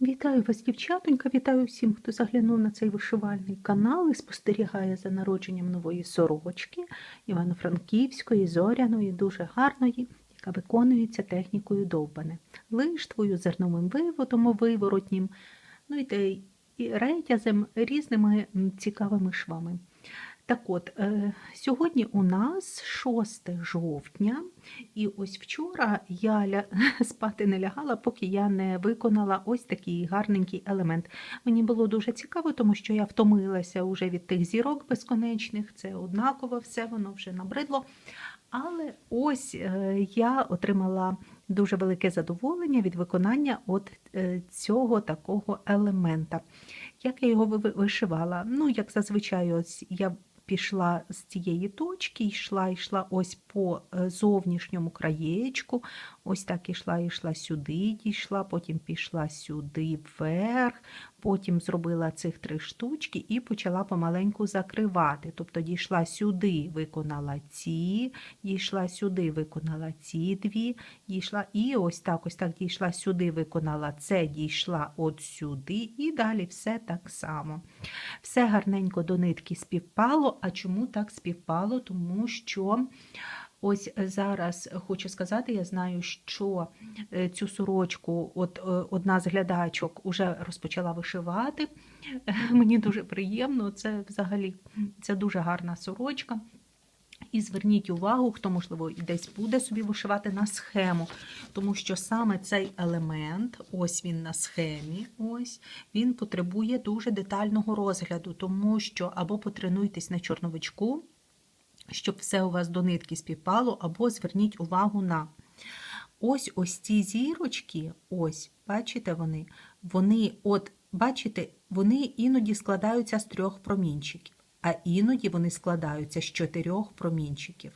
Вітаю вас, дівчатонька, вітаю всім, хто заглянув на цей вишивальний канал і спостерігає за народженням нової сорочки Івано-Франківської, зоряної, дуже гарної, яка виконується технікою довбане, лиштвою, зерновим виводом виворотнім, ну і, ретязем, різними цікавими швами. Так от, е, сьогодні у нас 6 жовтня, і ось вчора я ля... спати не лягала, поки я не виконала ось такий гарненький елемент. Мені було дуже цікаво, тому що я втомилася вже від тих зірок безконечних, це однаково все, воно вже набридло. Але ось е, я отримала дуже велике задоволення від виконання от е, цього такого елемента. Як я його вишивала? Ну, як зазвичай, ось я пішла з цієї точки, йшла, йшла ось по е, зовнішньому краєчку, ось так ішла, йшла сюди, дійшла, потім пішла сюди вверх, потім зробила цих три штучки і почала помаленьку закривати. Тобто дійшла сюди, виконала ці, дійшла сюди, виконала ці дві, дійшла і ось так, ось так дійшла сюди, виконала це, дійшла от сюди, і далі все так само. Все гарненько до нитки співпало. А чому так співпало? Тому що ось зараз хочу сказати, я знаю, що е, цю сорочку от е, одна з глядачок вже розпочала вишивати. Мені дуже приємно, це взагалі це дуже гарна сорочка. І зверніть увагу, хто, можливо, десь буде собі вишивати на схему, тому що саме цей елемент, ось він на схемі, ось, він потребує дуже детального розгляду, тому що або потренуйтесь на чорновичку, щоб все у вас до нитки співпало, або зверніть увагу на ось ось ці зірочки, ось, бачите вони, вони, от, бачите, вони іноді складаються з трьох промінчиків а іноді вони складаються з чотирьох промінчиків.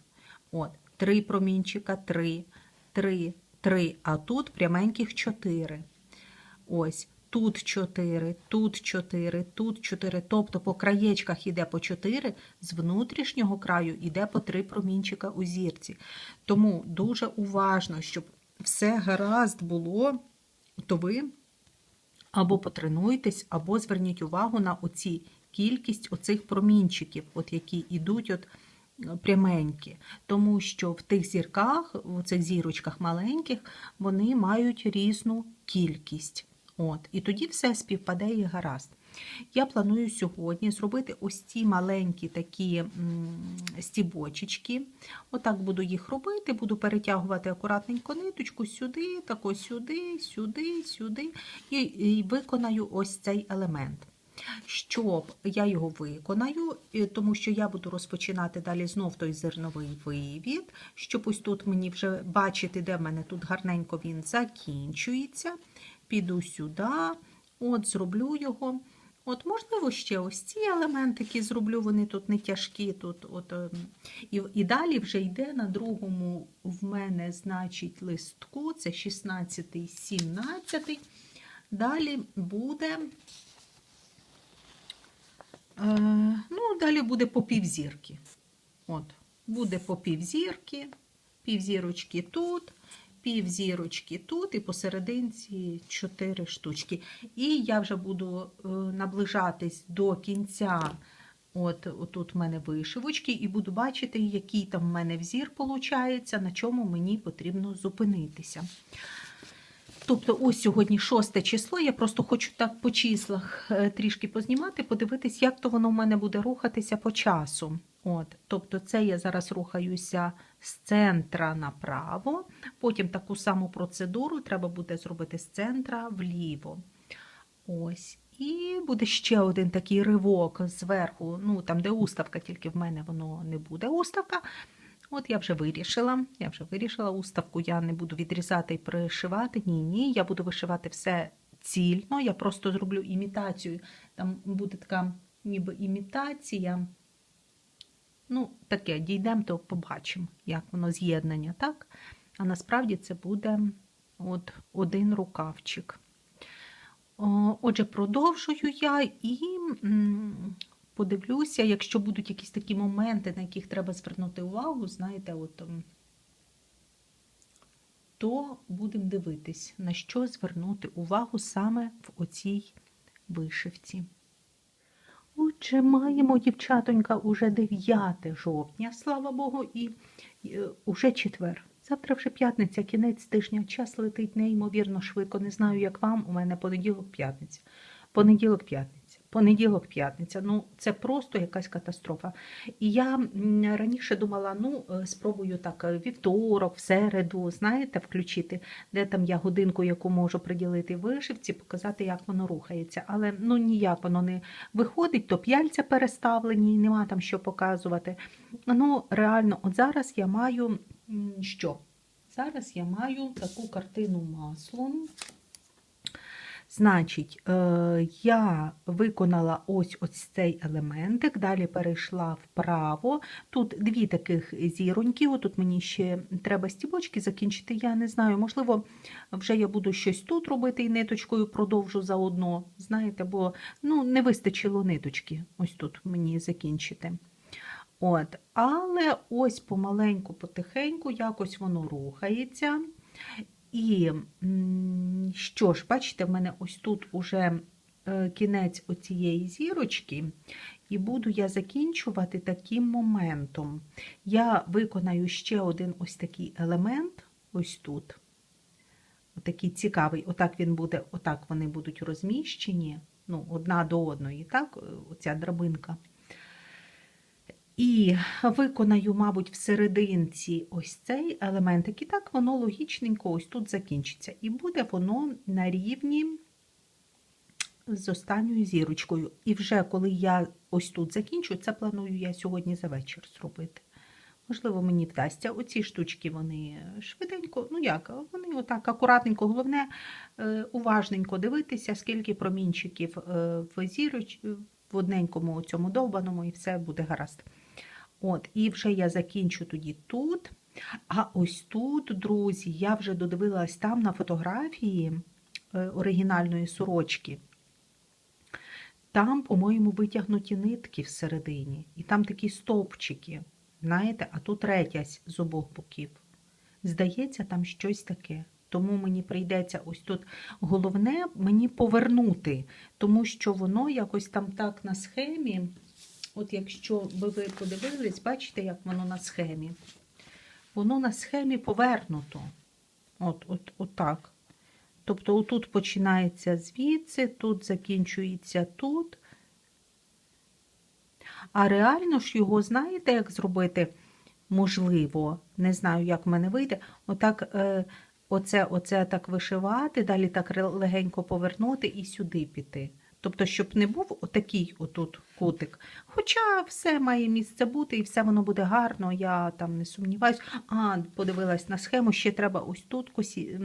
От, три промінчика, три, три, три, а тут пряменьких чотири. Ось, тут чотири, тут чотири, тут чотири. Тобто по краєчках іде по чотири, з внутрішнього краю іде по три промінчика у зірці. Тому дуже уважно, щоб все гаразд було, то ви або потренуйтесь, або зверніть увагу на оці кількість оцих промінчиків, от які йдуть от е, пряменькі. Тому що в тих зірках, в цих зірочках маленьких, вони мають різну кількість. От, і тоді все співпаде і гаразд. Я планую сьогодні зробити ось ці маленькі такі стібочечки. Отак буду їх робити, буду перетягувати акуратненько ниточку сюди, тако сюди, сюди, сюди, і, і виконаю ось цей елемент. Щоб я його виконаю, тому що я буду розпочинати далі знов той зерновий вивід, щоб ось тут мені вже бачити, де в мене тут гарненько він закінчується. Піду сюди, от зроблю його. От, можливо, ще ось ці елементики зроблю, вони тут не тяжкі. Тут, от, ем, і, і далі вже йде на другому в мене, значить, листку, це 16 17 Далі буде. Е, ну, далі буде по півзірки. От, буде по півзірки, півзірочки тут, півзірочки тут, і посерединці 4 штучки. І я вже буду е, наближатись до кінця. От, отут в мене вишивочки, і буду бачити, який там в мене взір виходить, на чому мені потрібно зупинитися. Тобто, ось сьогодні 6 число. Я просто хочу так по числах е, трішки познімати, подивитись, як то воно в мене буде рухатися по часу. От, Тобто, це я зараз рухаюся з центра направо. Потім таку саму процедуру треба буде зробити з центра вліво. Ось. І буде ще один такий ривок зверху, ну там, де уставка, тільки в мене воно не буде уставка. От я вже вирішила. Я вже вирішила уставку, я не буду відрізати і пришивати. Ні, ні, я буду вишивати все цільно. Я просто зроблю імітацію. Там буде така ніби імітація. Ну, таке, дійдемо, то побачимо, як воно з'єднання, так? А насправді це буде от один рукавчик. Отже, продовжую я і подивлюся, якщо будуть якісь такі моменти, на яких треба звернути увагу, знаєте, от то будемо дивитись, на що звернути увагу саме в оцій вишивці. Отже, маємо, дівчатонька, уже 9 жовтня, слава Богу, і е, уже четвер. Завтра вже п'ятниця, кінець тижня. Час летить неймовірно швидко. Не знаю, як вам. У мене понеділок-п'ятниця. понеділок п'ятниця. Понеділок п'ятниця. Ну, це просто якась катастрофа. І я раніше думала, ну, е, спробую так е, вівторок, в середу, знаєте, включити, де там я годинку, яку можу приділити вишивці, показати, як воно рухається. Але ну ніяк воно не виходить, то п'яльця переставлені, нема там що показувати. Ну, реально, от зараз я маю що? Зараз я маю таку картину маслом. Значить, е, я виконала ось ось цей елементик, далі перейшла вправо. Тут дві таких зіроньки, отут мені ще треба стібочки закінчити. Я не знаю, можливо, вже я буду щось тут робити і ниточкою продовжу заодно. Знаєте, бо ну, не вистачило ниточки ось тут мені закінчити. От, Але ось помаленьку, потихеньку, якось воно рухається. І що ж, бачите, в мене ось тут уже е, кінець оцієї зірочки, і буду я закінчувати таким моментом. Я виконаю ще один ось такий елемент, ось тут. Отакий цікавий, отак він буде, отак вони будуть розміщені, ну, одна до одної, так, оця драбинка. І виконаю, мабуть, в серединці ось цей елементик, і так воно логічненько ось тут закінчиться. І буде воно на рівні з останньою зірочкою. І вже коли я ось тут закінчу, це планую я сьогодні за вечір зробити. Можливо, мені вдасться. Оці штучки вони швиденько, ну як, вони отак акуратненько, головне, е, уважненько дивитися, скільки промінчиків е, в зіроч, в одненькому цьому довбаному, і все буде гаразд. От, І вже я закінчу тоді тут. А ось тут, друзі, я вже додивилась там на фотографії е, оригінальної сорочки. Там, по-моєму, витягнуті нитки всередині. І там такі стовпчики. Знаєте, а тут ретязь з обох боків. Здається, там щось таке. Тому мені прийдеться ось тут головне мені повернути, тому що воно якось там так на схемі. От якщо би ви подивились, бачите, як воно на схемі? Воно на схемі повернуто. От, от, от так. Тобто, отут починається звідси, тут закінчується тут. А реально ж його, знаєте, як зробити? Можливо, не знаю, як в мене вийде. Отак, е, оце, оце так вишивати, далі так легенько повернути і сюди піти. Тобто, щоб не був отакий отут кутик. Хоча все має місце бути, і все воно буде гарно, я там не сумніваюся. А, подивилась на схему, ще треба ось тут косі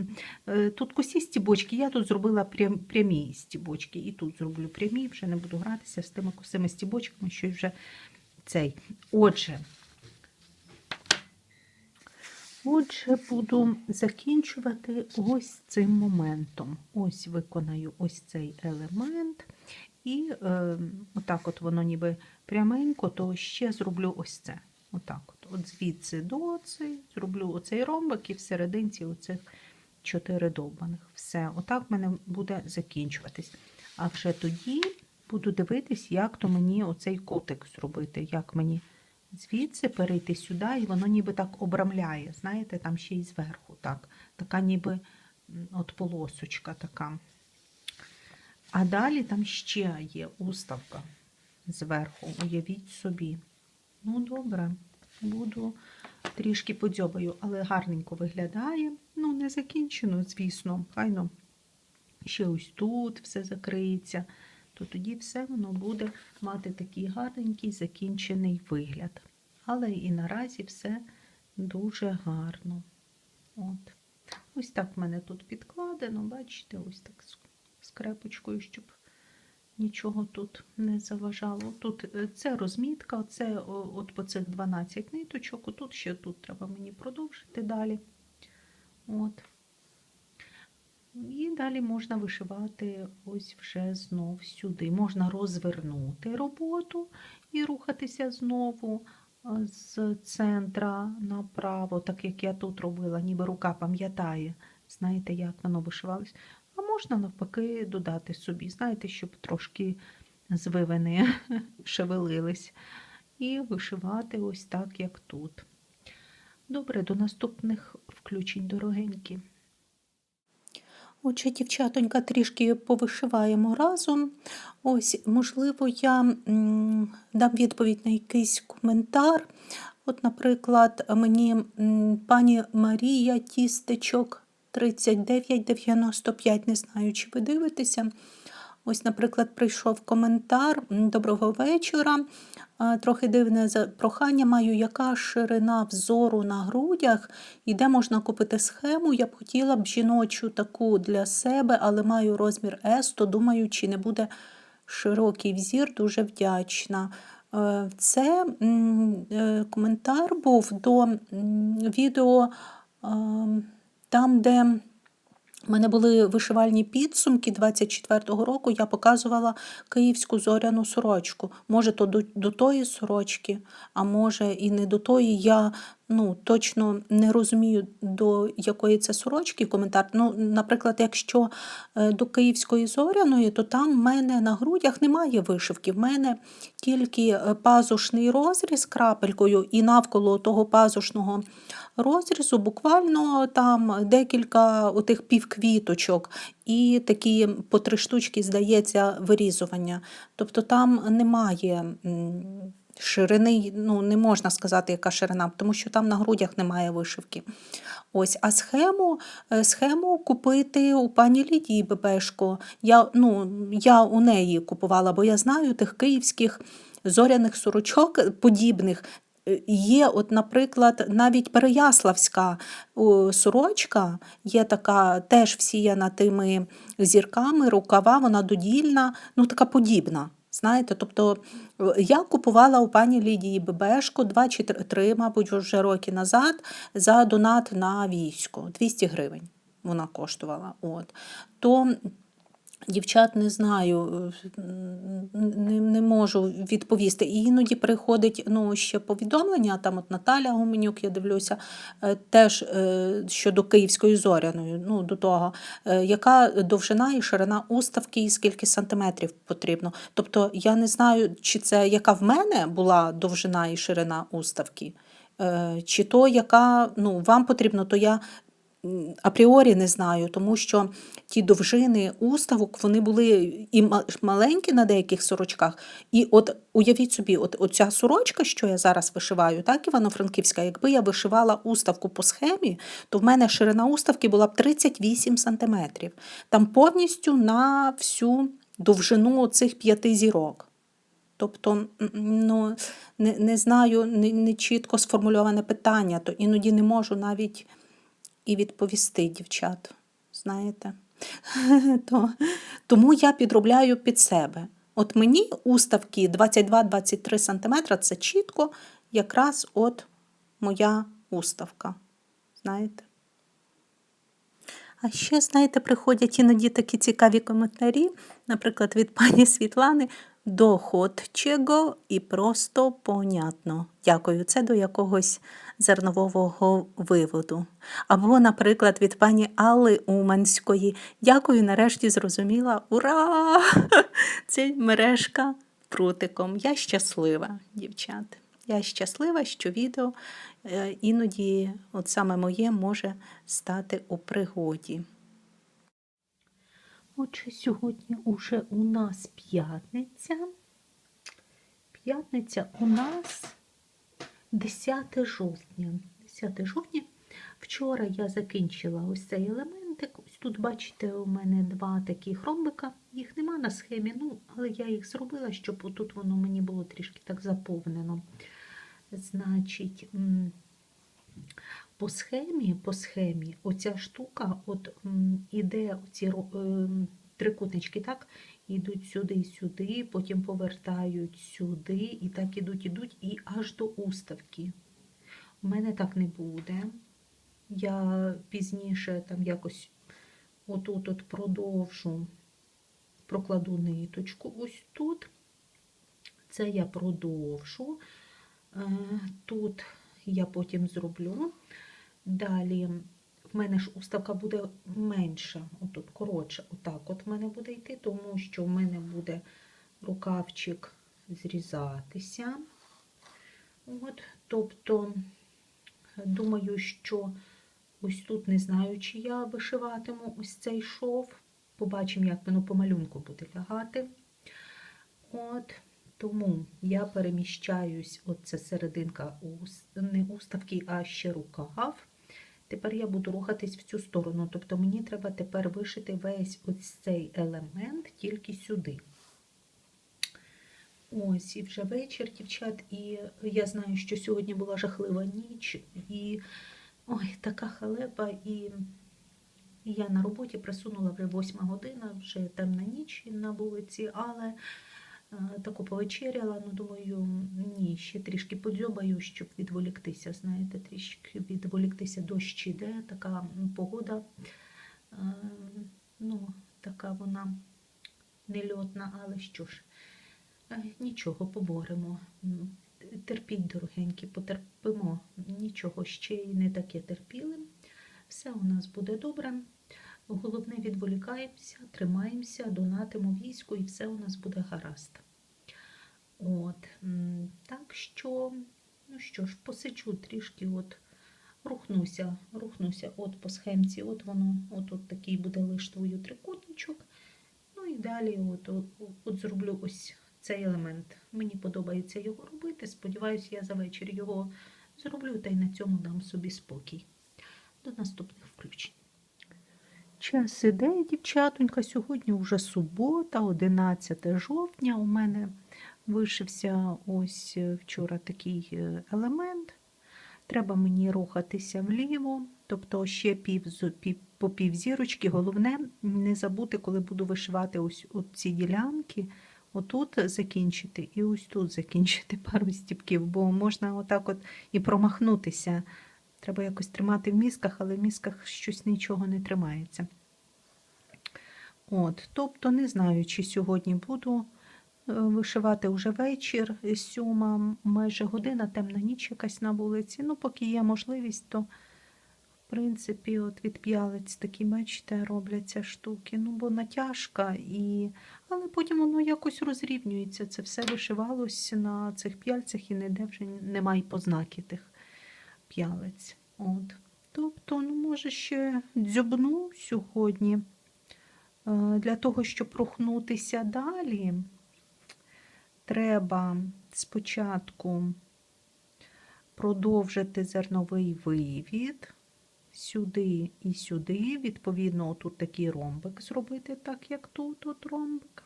е, тут косі стібочки. Я тут зробила прям, прямі стібочки. І тут зроблю прямі, вже не буду гратися з тими косими стібочками, що вже цей. Отже. Отже, буду закінчувати ось цим моментом. Ось виконаю ось цей елемент. І е, отак от воно ніби пряменько, то ще зроблю ось це. Отак от. От звідси до цей, зроблю оцей ромбик і всерединці оцих чотири довбаних. Все, отак в мене буде закінчуватись. А вже тоді буду дивитись, як то мені оцей котик зробити, як мені звідси перейти сюди, і воно ніби так обрамляє. Знаєте, там ще й зверху. так, Така ніби от полосочка така. А далі там ще є уставка зверху. Уявіть собі. Ну, добре, буду трішки подзьобаю, але гарненько виглядає. Ну, не закінчено, звісно, хайно. Ще ось тут все закриється то тоді все воно буде мати такий гарненький закінчений вигляд. Але і наразі все дуже гарно. От. Ось так в мене тут підкладено, бачите, ось так з крепочкою, щоб нічого тут не заважало. Тут е, це розмітка, це от по цих 12 ниточок, тут ще тут треба мені продовжити далі. От. І далі можна вишивати ось вже знов сюди. Можна розвернути роботу і рухатися знову, з центра направо, так як я тут робила, ніби рука пам'ятає, знаєте, як воно вишивалось. А можна навпаки додати собі, знаєте, щоб трошки звивини шевелились. І вишивати ось так, як тут. Добре, до наступних включень, дорогенькі. Отже, дівчатонька, трішки повишиваємо разом. Ось, можливо, я дам відповідь на якийсь коментар. От, наприклад, мені пані Марія Тістечок 3995, не знаю, чи ви дивитеся. Ось, наприклад, прийшов коментар. Доброго вечора. Трохи дивне прохання маю, яка ширина взору на грудях і де можна купити схему. Я б хотіла б жіночу таку для себе, але маю розмір S, то думаю, чи не буде широкий взір, дуже вдячна. Е, Це е, коментар був до відео там, де у мене були вишивальні підсумки 24-го року. Я показувала київську зоряну сорочку. Може, то до, до тої сорочки, а може і не до тої. Я ну, точно не розумію, до якої це сорочки коментар. Ну, наприклад, якщо е, до київської зоряної, то там в мене на грудях немає вишивки. В мене тільки е, пазушний розріз крапелькою, і навколо того пазушного розрізу буквально там декілька отих півквіточок і такі по три штучки, здається, вирізування. Тобто там немає. Ширини, ну не можна сказати, яка ширина, тому що там на грудях немає вишивки. Ось, а схему, е, схему купити у пані Лідії Бебешко. Я, ну, я у неї купувала, бо я знаю тих київських зоряних сорочок подібних. Е, Є, от, наприклад, навіть Переяславська сорочка, є така теж всіяна тими зірками, рукава, вона додільна, ну така подібна. Знаєте, тобто е, я купувала у пані Лідії ББшку 2 чи 3, мабуть, вже роки назад за донат на військо. 200 гривень вона коштувала. От. То Дівчат не знаю, е, не, не можу відповісти. І іноді приходить ну, ще повідомлення, там от Наталя Гуменюк, я дивлюся, е, теж е, щодо Київської зоряної, ну, до того, яка довжина і ширина уставки, і скільки сантиметрів потрібно. Тобто я не знаю, чи це яка в мене була довжина і ширина уставки, чи то, яка ну, вам потрібно, то я апріорі не знаю, тому що ті довжини уставок вони були і маленькі на деяких сорочках. І от уявіть собі, от оця сорочка, що я зараз вишиваю, так, Івано-Франківська, якби я вишивала уставку по схемі, то в мене ширина уставки була б 38 сантиметрів. Там повністю на всю довжину цих п'яти зірок. Тобто, ну, не, не знаю, не, не чітко сформульоване питання, то іноді не можу навіть і відповісти, дівчат. Знаєте? То, тому я підробляю під себе. От мені уставки 22-23 см це чітко якраз от моя уставка. Знаєте? А ще, знаєте, приходять іноді такі цікаві коментарі, наприклад, від пані Світлани. Доходчего і просто понятно. Дякую, це до якогось зернового виводу. Або, наприклад, від пані Алли Уманської. Дякую, нарешті зрозуміла. Ура! Це мережка прутиком. Я щаслива, дівчата. Я щаслива, що відео е, іноді, от саме моє, може стати у пригоді. Отже, сьогодні уже у нас п'ятниця. П'ятниця у нас 10 жовтня. 10 жовтня. Вчора я закінчила ось цей елементик. Ось тут, бачите, у мене два такі ромбика. Їх нема на схемі, ну, але я їх зробила, щоб отут воно мені було трішки так заповнено. Значить, по схемі, по схемі, оця штука, от іде ро- ем, трикутнички, так, ідуть сюди, сюди, потім повертають сюди, і так ідуть, ідуть, і аж до уставки. У мене так не буде. Я пізніше там якось отут от продовжу, прокладу ниточку ось тут. Це я продовжу. Е, Тут я потім зроблю. Далі в мене ж уставка буде менша, отут коротша, отак от в мене буде йти, тому що в мене буде рукавчик зрізатися. От, тобто, думаю, що ось тут не знаю, чи я вишиватиму ось цей шов. Побачимо, як воно по малюнку буде лягати. От, тому я переміщаюсь, от це серединка не уставки, а ще рукав. Тепер я буду рухатись в цю сторону. Тобто мені треба тепер вишити весь ось цей елемент тільки сюди. Ось, і вже вечір, дівчат, і я знаю, що сьогодні була жахлива ніч, і ой, така халепа, і я на роботі присунула вже восьма година, вже темна ніч на вулиці, але е, таку повечеряла, ну думаю, ще трішки подзьобаю, щоб відволіктися, знаєте, трішки відволіктися, дощ іде, така погода, е, ну, така вона нельотна, але що ж. Е, Нічого, поборемо. Терпіть, дорогенькі, потерпимо. Нічого ще й не таке терпіли. Все у нас буде добре. Головне, відволікаємося, тримаємося, донатимо війську і все у нас буде гаразд. От, так що, ну що ж, посичу трішки, от, рухнуся, рухнуся от по схемці, от воно, от, от такий буде лиштвою трикутничок. Ну і далі от, от, от зроблю ось цей елемент. Мені подобається його робити. Сподіваюся, я за вечір його зроблю та й на цьому дам собі спокій. До наступних включень. Час іде, дівчатонька. Сьогодні вже субота, 11 жовтня. У мене вишився ось е, вчора такий е, елемент. Треба мені рухатися вліво, тобто ще пів, пів, по пів зірочки. Головне не забути, коли буду вишивати ось ці ділянки, отут закінчити і ось тут закінчити пару стіпків, бо можна отак от і промахнутися. Треба якось тримати в мізках, але в мізках щось нічого не тримається. От, тобто не знаю, чи сьогодні буду вишивати вже вечір, е, сьома, майже година, темна ніч якась на вулиці. Ну, поки є можливість, то в принципі, от від п'ялиць такі, бачите, робляться штуки. Ну, бо натяжка, і... але потім воно якось розрівнюється. Це все вишивалось на цих п'яльцях і ніде вже немає познаки тих п'ялиць. От. Тобто, ну, може, ще дзьобну сьогодні. Е, Для того, щоб рухнутися далі, треба спочатку продовжити зерновий вивід сюди і сюди. Відповідно, тут такий ромбик зробити, так як тут от ромбик.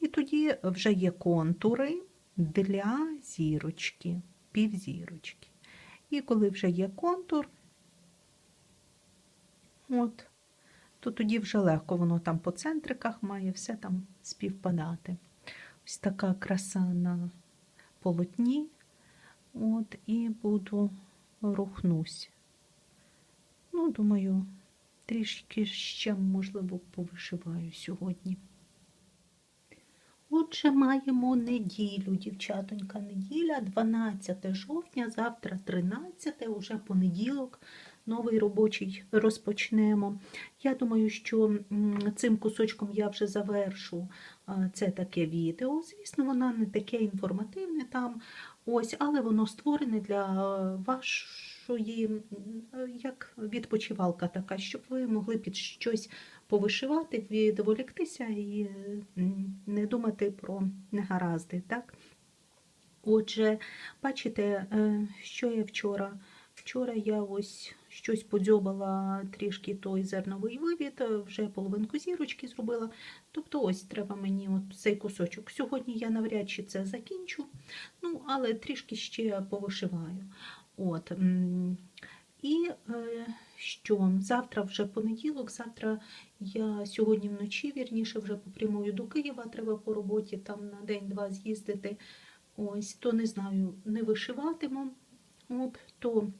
І тоді вже є контури для зірочки, півзірочки. І коли вже є контур, от, то тоді вже легко воно там по центриках має все там співпадати. Ось така краса на полотні. От, і буду рухнусь. Ну, думаю, трішки ще, можливо, повишиваю сьогодні. Отже, маємо неділю, дівчатонька, неділя, 12 жовтня, завтра 13, уже понеділок, новий робочий розпочнемо. Я думаю, що цим кусочком я вже завершу це таке відео. Звісно, воно не таке інформативне там, ось, але воно створене для вашої, як відпочивалка така, щоб ви могли під щось повишивати, відволіктися і не думати про негаразди. Так? Отже, бачите, е, що я вчора? Вчора я ось щось подзьобала трішки той зерновий вивід, е, вже половинку зірочки зробила. Тобто ось треба мені от цей кусочок. Сьогодні я навряд чи це закінчу, ну, але трішки ще повишиваю. От. І е, що? Завтра вже понеділок, завтра я сьогодні вночі, вірніше, вже попрямую до Києва, треба по роботі там на день-два з'їздити. Ось, то не знаю, не вишиватиму. От, то,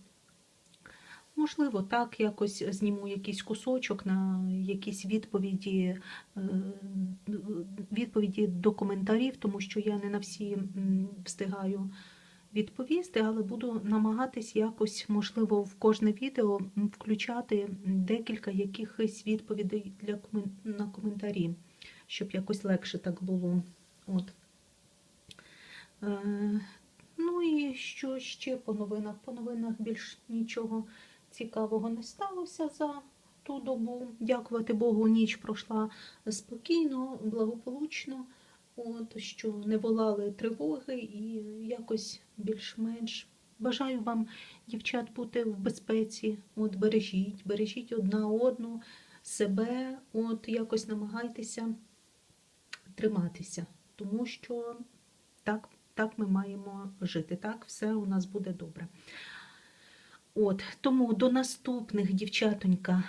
можливо, так якось зніму якийсь кусочок на якісь відповіді, е, відповіді до коментарів, тому що я не на всі встигаю відповісти, але буду намагатись якось, можливо, в кожне відео включати декілька якихось відповідей для на коментарі, щоб якось легше так було. От. Е, ну і що ще по новинах? По новинах більш нічого цікавого не сталося за ту добу. Дякувати Богу, ніч пройшла спокійно, благополучно. От, що не волали тривоги і якось більш-менш. Бажаю вам, дівчат, бути в безпеці. От бережіть, бережіть одна одну, себе, от якось намагайтеся триматися, тому що так, так ми маємо жити. Так, все у нас буде добре. От, тому до наступних, дівчатонька,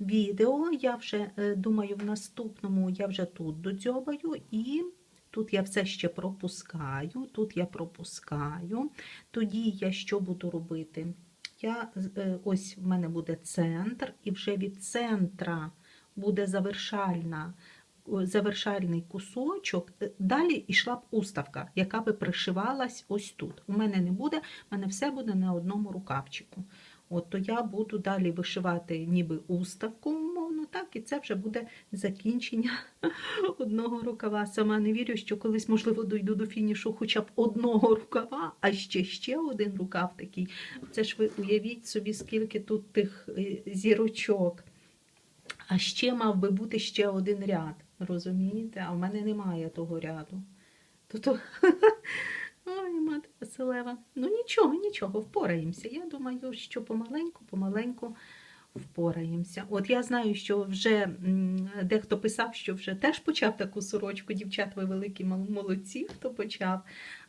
відео. Я вже е, думаю, в наступному я вже тут додзьобаю і тут я все ще пропускаю, тут я пропускаю. Тоді я що буду робити? Я, е, ось в мене буде центр, і вже від центра буде завершальна, завершальний кусочок. Е, Далі йшла б уставка, яка би пришивалась ось тут. У мене не буде, у мене все буде на одному рукавчику. От, то я буду далі вишивати ніби уставку, умовно, так, і це вже буде закінчення одного рукава. Сама не вірю, що колись, можливо, дойду до фінішу хоча б одного рукава, а ще ще один рукав такий. Це ж ви уявіть собі, скільки тут тих е, зірочок. А ще мав би бути ще один ряд, розумієте? А в мене немає того ряду. То-то... Ой, мати Василева. Ну нічого, нічого, впораємося. Я думаю, що помаленьку, помаленьку впораємося. От я знаю, що вже дехто писав, що вже теж почав таку сорочку. Дівчат, ви великі молодці, хто почав.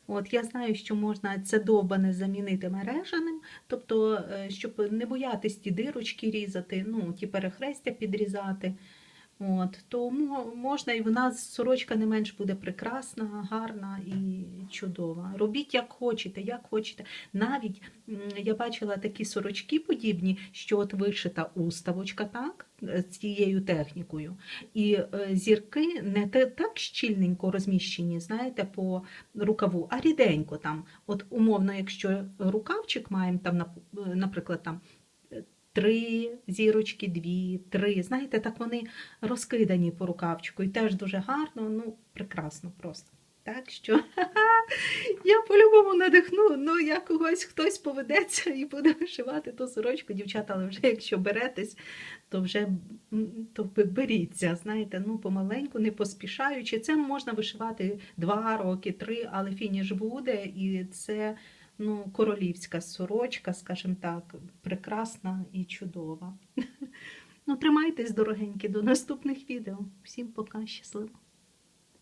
От я знаю, що можна це довбане замінити мережаним, тобто, е, щоб не боятись ті дирочки різати, ну, ті перехрестя підрізати. От, тому можна і в нас сорочка не менш буде прекрасна, гарна і чудова. Робіть як хочете, як хочете. Навіть я бачила такі сорочки подібні, що от вишита уставочка, так, з цією технікою. І е, зірки не те- так щільненько розміщені, знаєте, по рукаву, а ріденько там. От умовно, якщо рукавчик маємо там, наприклад, там. Три зірочки, дві, три. Знаєте, так вони розкидані по рукавчику. І теж дуже гарно, ну, прекрасно просто. Так що я по-любому надихну, ну я когось хтось поведеться і буде вишивати ту сорочку, дівчата, але вже якщо беретесь, то вже то беріться, знаєте, ну помаленьку, не поспішаючи. Це можна вишивати два роки, три, але фініш буде, і це ну, королівська сорочка, скажімо так, прекрасна і чудова. Ну, тримайтесь, дорогенькі, до наступних відео. Всім пока, щасливо!